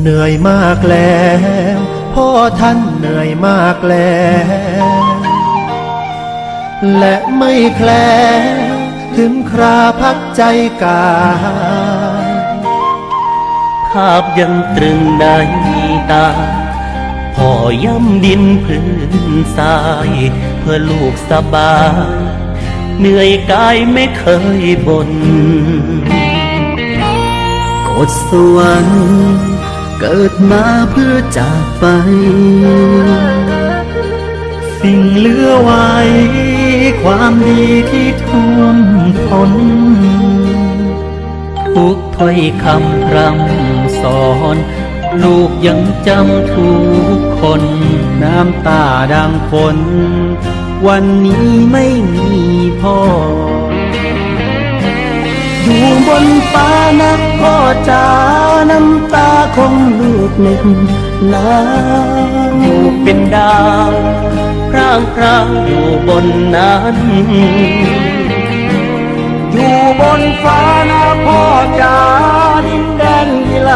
เหนื่อยมากแล้วพ่อท่านเหนื่อยมากแล้ว และไม่แคล้วถึงคราพักใจกายภาพยังตรึงในตาพ่อย่ำดินพื้นทราย เพื่อลูกสบายเหนื่อยกายไม่เคยบน่นกฎสวรรค์ เกิดมาเพื่อจากไป สิ่งเหลือไว้ ความดีที่ท่วมท้นทุกถ้อยคำพร่ำสอน ลูกยังจำทุกคน น้ำตาดังฝนวันนี้ไม่มีพ่อ อยู่บนฟ้านักพ่อจ๋าน้ำตาของลูกหนึ่งน้ำลูกเป็นดาวพร่างพรางอยู่บนนั้น อยู่บนฟ้านะพ่อจ๋าดินแดนวิไล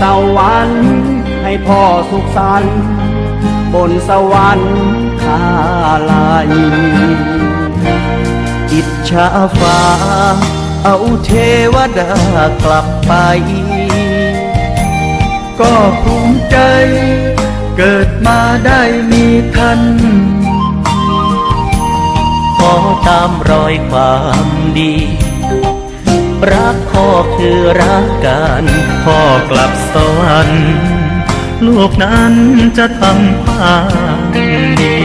สวรรค์ให้พ่อสุขสันต์บนสวรรค์คาลายอิจฉาฟ้า เอาเทวดากลับไป ก็ภูมิใจ เกิดมาได้มีท่าน ขอตามรอยความดี รักพ่อคือรักกันพ่อกลับสวรรค์ลูกนั้นจะทำความดี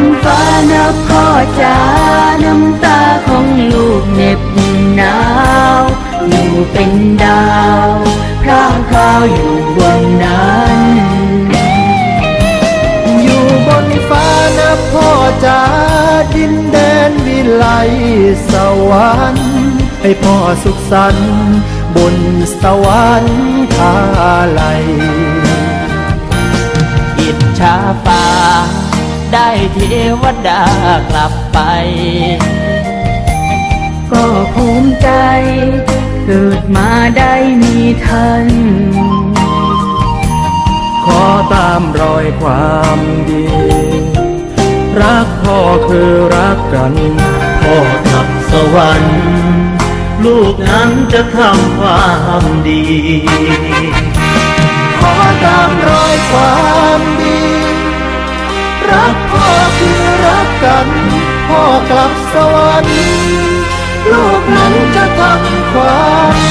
นฟ้านะพ่อจ๋าน้ำตาของลูกเหน็บหนาวอยู่เป็นดาวพร่างพราวอยู่บนนั้น อยู่บนฟ้านะพ่อจ๋าดินแดนวิไลสวรรค์ให้พ่อสุขสันต์บนสวรรค์คาไลยอิจฉาฟ้า ได้เทวดากลับไป ก็ภูมิใจ เกิดมาได้มีท่าน ขอตามรอยความดี รักพ่อคือรักกัน พ่อกับสวรรค์ ลูกนั้นจะทำความดี ขอตามรอยความดี รักพ่อคือรักกัน พ่อกลับสวรรค์ ลูกนั้นจะทำความ